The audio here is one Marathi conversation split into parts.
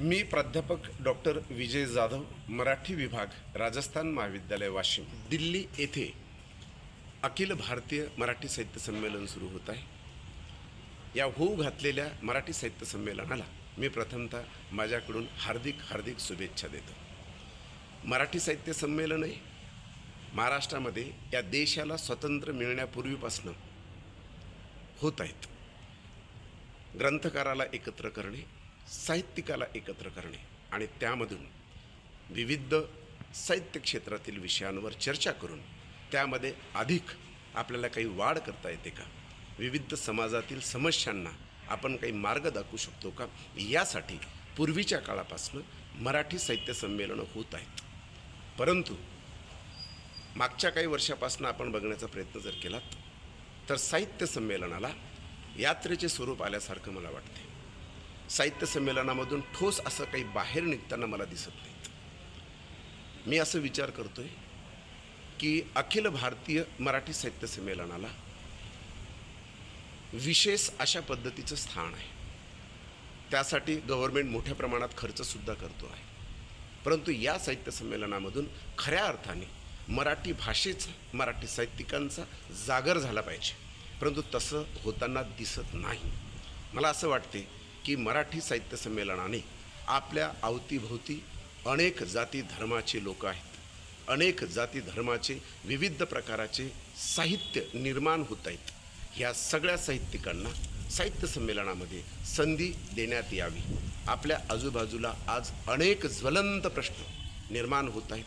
मी प्राध्यापक डॉक्टर विजय जाधव मराठी विभाग राजस्थान महाविद्यालय वाशिम. दिल्ली येथे अखिल भारतीय मराठी साहित्य संमेलन सुरू होत आहे. या होऊ घातलेल्या मराठी साहित्य संमेलनाला मी प्रथमतः माझ्याकडून हार्दिक हार्दिक शुभेच्छा देतो. मराठी साहित्य संमेलन हे महाराष्ट्रामध्ये या देशाला स्वातंत्र्य मिळण्यापूर्वीपासनं होत आहेत. ग्रंथकाराला एकत्र करणे साहित्यिकाला एकत्र करणे आणि त्यामधून विविध साहित्य क्षेत्रातील विषयांवर चर्चा करून त्यामध्ये अधिक आपल्याला काही वाढ करता येते का? विविध समाजातील समस्यांना आपण काही मार्ग दाखवू शकतो का? यासाठी पूर्वीच्या काळापासून मराठी साहित्य संमेलनं होत आहेत. परंतु मागच्या काही वर्षापासून आपण बघण्याचा प्रयत्न जर केलात तर साहित्य संमेलनाला यात्रेचे स्वरूप आल्यासारखं मला वाटते साहित्य संमेलनामधून ठोस असं काही बाहेर निघताना मला दिसत नाहीत मी असं विचार करतो आहे की अखिल भारतीय मराठी साहित्य संमेलनाला विशेष अशा पद्धतीचं स्थान आहे. त्यासाठी गव्हर्मेंट मोठ्या प्रमाणात खर्चसुद्धा करतो आहे. परंतु या साहित्य संमेलनामधून खऱ्या अर्थाने मराठी भाषेचा मराठी साहित्यिकांचा जागर झाला पाहिजे. परंतु तसं होताना दिसत नाही. मला असं वाटते की मराठी साहित्य संमेलनाने आपल्या अवतीभोवती अनेक जाती धर्माचे लोक आहेत. अनेक जाती धर्माचे विविध प्रकाराचे साहित्य निर्माण होत आहेत. ह्या सगळ्या साहित्यिकांना साहित्य संमेलनामध्ये संधी देण्यात यावी. आपल्या आजूबाजूला आज अनेक ज्वलंत प्रश्न निर्माण होत आहेत.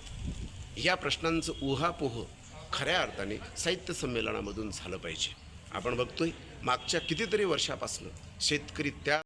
या प्रश्नांचं उहापोह खऱ्या अर्थाने साहित्य संमेलनामधून झालं पाहिजे. आपण बघतोय मागच्या कितीतरी वर्षापासून शेतकरी त्या